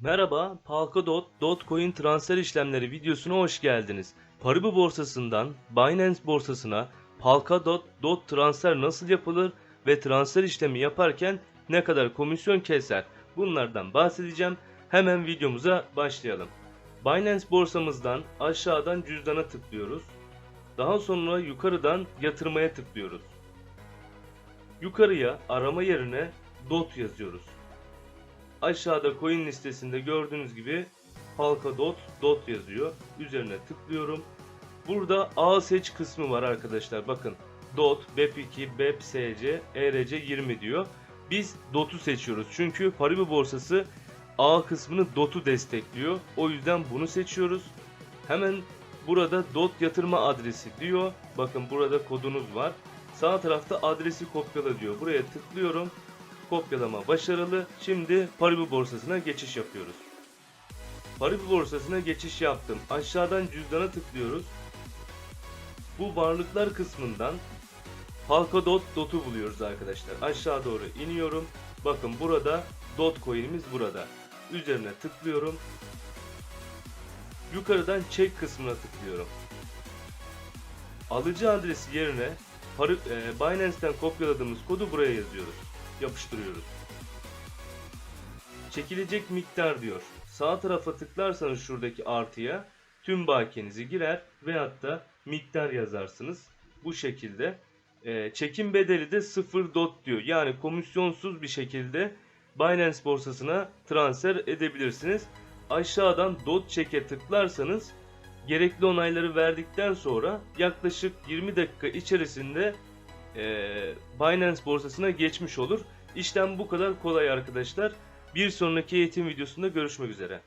Merhaba, Polkadot, Dogecoin transfer işlemleri videosuna hoş geldiniz. Paribu borsasından Binance borsasına Polkadot, Dot transfer nasıl yapılır ve transfer işlemi yaparken ne kadar komisyon keser? Bunlardan bahsedeceğim. Hemen videomuza başlayalım. Binance borsamızdan aşağıdan cüzdana tıklıyoruz. Daha sonra yukarıdan yatırmaya tıklıyoruz. Yukarıya arama yerine DOT yazıyoruz. Aşağıda coin listesinde gördüğünüz gibi Polkadot dot yazıyor. Üzerine tıklıyorum. Burada A seç kısmı var arkadaşlar. Bakın dot, BEP2, BEPSC, ERC20 diyor. Biz dot'u seçiyoruz. Çünkü Paribu borsası A kısmını dot'u destekliyor. O yüzden bunu seçiyoruz. Hemen burada dot yatırma adresi diyor. Bakın burada kodunuz var. Sağ tarafta adresi kopyala diyor. Buraya tıklıyorum. Kopyalama başarılı. Şimdi Paribu borsasına geçiş yapıyoruz. Paribu borsasına geçiş yaptım. Aşağıdan cüzdana tıklıyoruz. Bu varlıklar kısmından Polkadot Dot'u buluyoruz arkadaşlar. Aşağı doğru iniyorum. Bakın burada Dot coin'imiz burada. Üzerine tıklıyorum. Yukarıdan çek kısmına tıklıyorum. Alıcı adresi yerine e, Binance'ten kopyaladığımız kodu buraya yazıyoruz yapıştırıyoruz. Çekilecek miktar diyor. Sağ tarafa tıklarsanız şuradaki artıya tüm bakiyenizi girer veyahut da miktar yazarsınız. Bu şekilde. Ee, çekim bedeli de 0 dot diyor. Yani komisyonsuz bir şekilde Binance borsasına transfer edebilirsiniz. Aşağıdan dot çeke tıklarsanız gerekli onayları verdikten sonra yaklaşık 20 dakika içerisinde e, Binance borsasına geçmiş olur. İşlem bu kadar kolay arkadaşlar. Bir sonraki eğitim videosunda görüşmek üzere.